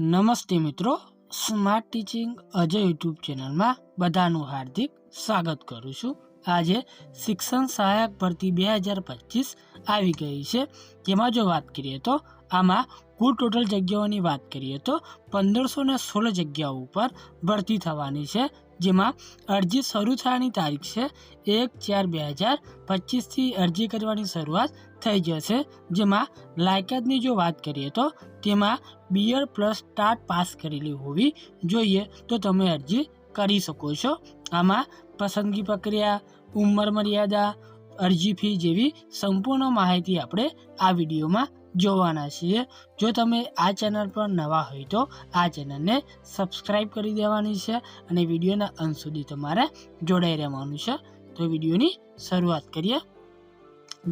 નમસ્તે મિત્રો smart teaching Ajay YouTube ચેનલમાં બધાનું હાર્દિક સ્વાગત કરું છું. આજે શિક્ષણ સહાયક ભરતી બે હજાર પચીસ આવી ગઈ છે. તેમાં જો વાત કરીએ તો આમાં કુલ ટોટલ જગ્યાઓની વાત કરીએ તો પંદરસો ને સોળ જગ્યાઓ ઉપર ભરતી થવાની છે. જેમાં અરજી શરૂ થવાની તારીખ છે એક ચાર બે હજાર પચીસથી અરજી કરવાની શરૂઆત થઈ જશે. જેમાં લાયકાતની જો વાત કરીએ તો તેમાં બીએડ પ્લસ સ્ટાર્ટ પાસ કરેલી હોવી જોઈએ તો તમે અરજી કરી શકો છો. આમાં પસંદગી પ્રક્રિયા, ઉંમર મર્યાદા, અરજી ફી જેવી સંપૂર્ણ માહિતી આપણે આ વિડીયોમાં જોવાના છીએ. જો તમે આ ચેનલ પર નવા હોય તો આ ચેનલને સબસ્ક્રાઈબ કરી દેવાની છે અને વિડીયોના અંત સુધી તમારે જોડાઈ રહેવાનું છે. તો વિડીયોની શરૂઆત કરીએ.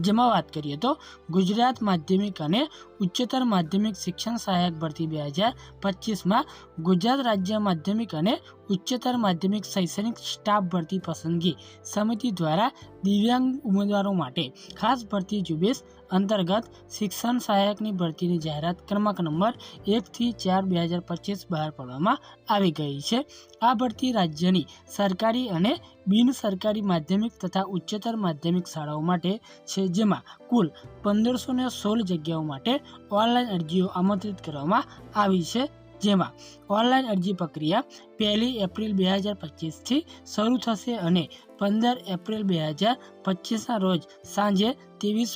જેમાં વાત કરીએ તો ગુજરાત માધ્યમિક અને ઉચ્ચતર માધ્યમિક શિક્ષણ સહાયક ભરતી બે હજાર પચીસમાં ગુજરાત રાજ્ય માધ્યમિક અને ઉચ્ચતર માધ્યમિક શૈક્ષણિક સ્ટાફ ભરતી પસંદગી સમિતિ દ્વારા દિવ્યાંગ ઉમેદવારો માટે ખાસ ભરતી ઝુંબેશ અંતર્ગત શિક્ષણ સહાયકની ભરતીની જાહેરાત ક્રમાંક નંબર એકથી ચાર બે હજાર પચીસ બહાર પાડવામાં આવી ગઈ છે. આ ભરતી રાજ્યની સરકારી અને બિન સરકારી માધ્યમિક તથા ઉચ્ચતર માધ્યમિક શાળાઓ માટે છે, જેમાં કુલ પંદરસો સોળ જગ્યાઓ માટે ઓનલાઈન અરજીઓ આમંત્રિત કરવામાં આવી છે. જેમાં ઓનલાઈન અરજી પ્રક્રિયા પહેલી એપ્રિલ બે હજાર પચીસથી શરૂ થશે અને પંદર એપ્રિલ બે હજાર પચીસના રોજ સાંજે ત્રેવીસ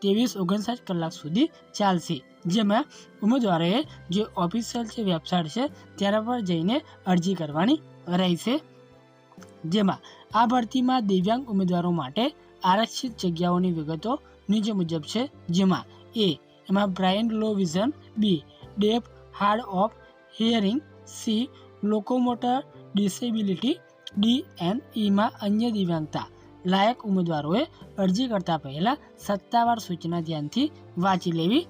ત્રેવીસ ઓગણસાઠ કલાક સુધી ચાલશે. જેમાં ઉમેદવારોએ જે ઓફિશિયલ છે, વેબસાઇટ છે, તેના પર જઈને અરજી કરવાની રહેશે. જેમાં આ ભરતીમાં દિવ્યાંગ ઉમેદવારો માટે આરક્ષિત જગ્યાઓની વિગતો નીચે મુજબ છે. જેમાં એ એમાં blind low vision B deaf hard of hearing, C, locomotor disability, D, and, ઈમાં અન્ય દિવ્યાંગતા. લાયક ઉમેદવારોએ અરજી કરતા પહેલાં સત્તાવાર સૂચના ધ્યાનથી વાંચી લેવી.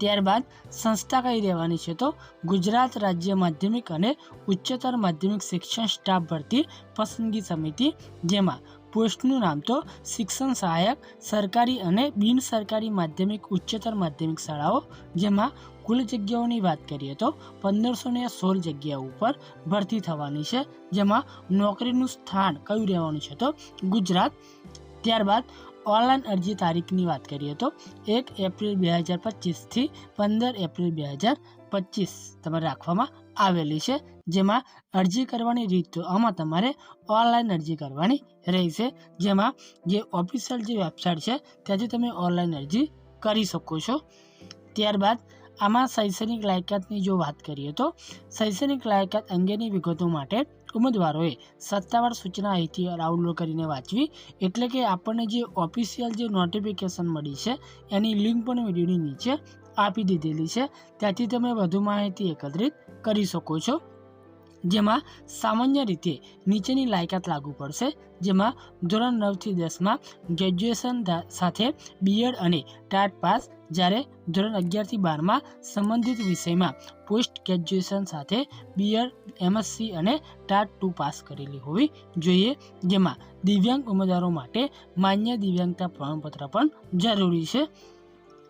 ત્યારબાદ સંસ્થા કઈ રહેવાની છે તો ગુજરાત રાજ્ય માધ્યમિક અને ઉચ્ચતર માધ્યમિક શિક્ષણ સ્ટાફ ભરતી પસંદગી સમિતિ, જેમાં પોસ્ટનું નામ તો શિક્ષણ સહાયક, સરકારી અને બિન સરકારી માધ્યમિક, ઉચ્ચતર માધ્યમિક શાળાઓ, જેમાં કુલ જગ્યાઓની વાત કરીએ તો પંદરસો ને સોળ જગ્યાઓ ઉપર ભરતી થવાની છે, જેમાં નોકરીનું સ્થાન કયું રહેવાનું છે તો ગુજરાત. ત્યારબાદ ઓનલાઈન અરજી તારીખની વાત કરીએ તો એક એપ્રિલ બે હજાર પચીસથી પંદર એપ્રિલ બે હજાર પચીસ તમારે રાખવામાં આવેલી છે. જેમાં અરજી કરવાની રીત તો આમાં તમારે ઓનલાઈન અરજી કરવાની રહેશે. જેમાં જે ઓફિશિયલ જે વેબસાઇટ છે, ત્યાંથી તમે ઓનલાઈન અરજી કરી શકો છો. ત્યારબાદ આમાં શૈક્ષણિક લાયકાતની જો વાત કરીએ તો, શૈક્ષણિક લાયકાત અંગેની વિગતો માટે ઉમેદવારોએ સત્તાવાર સૂચના અહીંથી ડાઉનલોડ કરીને વાંચવી. એટલે કે આપણને જે ઓફિશિયલ જે નોટિફિકેશન મળી છે, એની લિંક પણ વિડીયોની નીચે આપી દીધેલી છે. ત્યાંથી તમે વધુ માહિતી એકત્રિત કરી શકો છો. જેમાં સામાન્ય રીતે નીચેની લાયકાત લાગુ પડશે, જેમાં ધોરણ નવથી દસમાં ગ્રેજ્યુએશન સાથે બીએડ અને ટાટ પાસ, જ્યારે ધોરણ અગિયારથી બારમાં સંબંધિત વિષયમાં પોસ્ટ ગ્રેજ્યુએશન સાથે બીએડ એમએસસી અને ટાટ ટુ પાસ કરેલી હોવી જોઈએ, જેમાં દિવ્યાંગ ઉમેદવારો માટે માન્ય દિવ્યાંગતા પ્રમાણપત્ર પણ જરૂરી છે.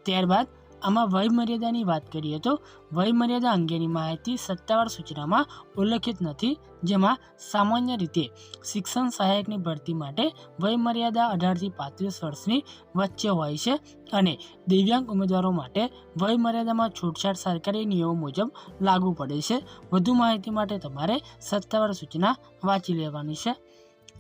ત્યારબાદ આમાં વય મર્યાદાની વાત કરીએ તો વય મર્યાદા અંગેની માહિતી સત્તાવાર સૂચનામાં ઉલ્લેખિત નથી, જેમાં સામાન્ય રીતે શિક્ષણ સહાયકની ભરતી માટે વય મર્યાદા અઢારથી પાંત્રીસ વર્ષની વચ્ચે હોય છે અને દિવ્યાંગ ઉમેદવારો માટે વય મર્યાદામાં છૂટછાટ સરકારી નિયમો મુજબ લાગુ પડે છે. વધુ માહિતી માટે તમારે સત્તાવાર સૂચના વાંચી લેવાની છે.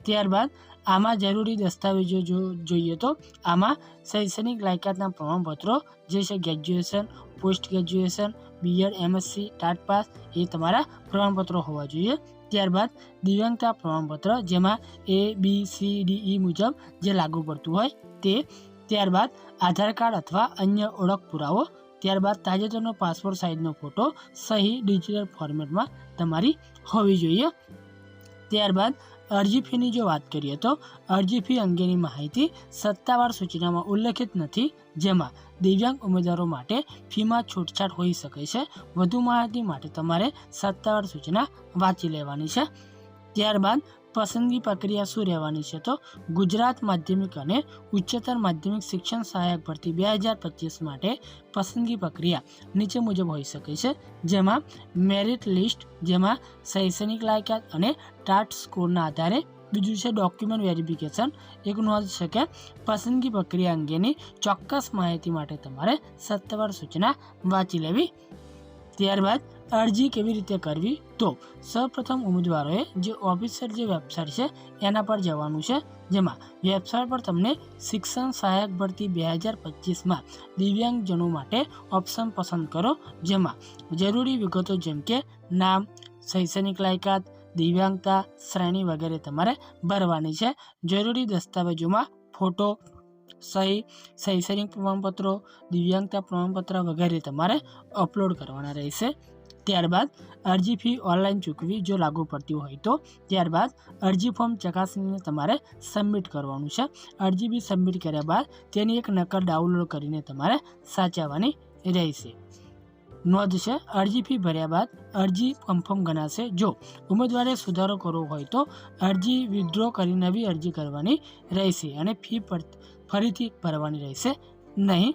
ત્યારબાદ આમાં જરૂરી દસ્તાવેજો જો જોઈએ તો આમાં શૈક્ષણિક લાયકાતના પ્રમાણપત્રો, જે છે graduation post graduation BEd MSc TAT pass એ તમારા પ્રમાણપત્રો હોવા જોઈએ. ત્યારબાદ દિવ્યાંગતા પ્રમાણપત્ર, જેમાં એ બી સી ડી ઈ મુજબ જે લાગુ પડતું હોય તે. ત્યારબાદ આધાર કાર્ડ અથવા અન્ય ઓળખ પુરાવો. ત્યારબાદ તાજેતરનો પાસપોર્ટ સાઇઝનો ફોટો, સહી ડિજિટલ ફોર્મેટમાં તમારી હોવી જોઈએ. ત્યારબાદ અરજી ફીની જો વાત કરીએ તો અરજી ફી અંગેની માહિતી સત્તાવાર સૂચનામાં ઉલ્લેખિત નથી. જેમાં દિવ્યાંગ ઉમેદવારો માટે ફીમાં છૂટછાટ હોઈ શકે છે. વધુ માહિતી માટે તમારે સત્તાવાર સૂચના વાંચી લેવાની છે. ત્યારબાદ પસંદગી પ્રક્રિયા શું રહેવાની છે તો ગુજરાત માધ્યમિક અને ઉચ્ચતર માધ્યમિક શિક્ષણ સહાયક ભરતી બે હજાર પચીસ માટે પસંદગી પ્રક્રિયા નીચે મુજબ હોઈ શકે છે. જેમાં મેરિટ લિસ્ટ જેમાં શૈક્ષણિક લાયકાત અને ટાટ સ્કોરના આધારે બીજું છે ડોક્યુમેન્ટ વેરિફિકેશન એક નોંધ છે કે પસંદગી પ્રક્રિયા અંગેની ચોક્કસ માહિતી માટે તમારે સત્તાવાર સૂચના વાંચી લેવી. ત્યારબાદ અરજી કેવી રીતે કરવી? તો સૌપ્રથમ ઉમેદવારોએ જે ઓફિશિયલ જે વેબસાઇટ છે, એના પર જવાનું છે. જેમાં વેબસાઇટ પર તમને શિક્ષણ સહાયક ભરતી બે હજાર પચીસમાં દિવ્યાંગજનો માટે ઓપ્શન પસંદ કરો. જેમાં જરૂરી વિગતો જેમ કે નામ, શૈક્ષણિક લાયકાત, દિવ્યાંગતા, શ્રેણી વગેરે તમારે ભરવાની છે. જરૂરી દસ્તાવેજોમાં ફોટો, સહી, શૈક્ષણિક પ્રમાણપત્રો, દિવ્યાંગતા પ્રમાણપત્ર વગેરે તમારે અપલોડ કરવાના રહેશે. ત્યારબાદ અરજી ફી ઓનલાઈન ચૂકવી જો લાગુ પડતી હોય તો. ત્યારબાદ અરજી ફોર્મ ચકાસણીને તમારે સબમિટ કરવાનું છે. અરજી બી સબમિટ કર્યા બાદ તેની એક નકલ ડાઉનલોડ કરીને તમારે સાચવવાની રહેશે. નોંધ છે, અરજી ફી ભર્યા બાદ અરજી કન્ફર્મ ગણાશે. જો ઉમેદવારે સુધારો કરવો હોય તો અરજી વિથડ્રો કરી નવી અરજી કરવાની રહેશે અને ફી ફરીથી ભરવાની રહેશે નહીં.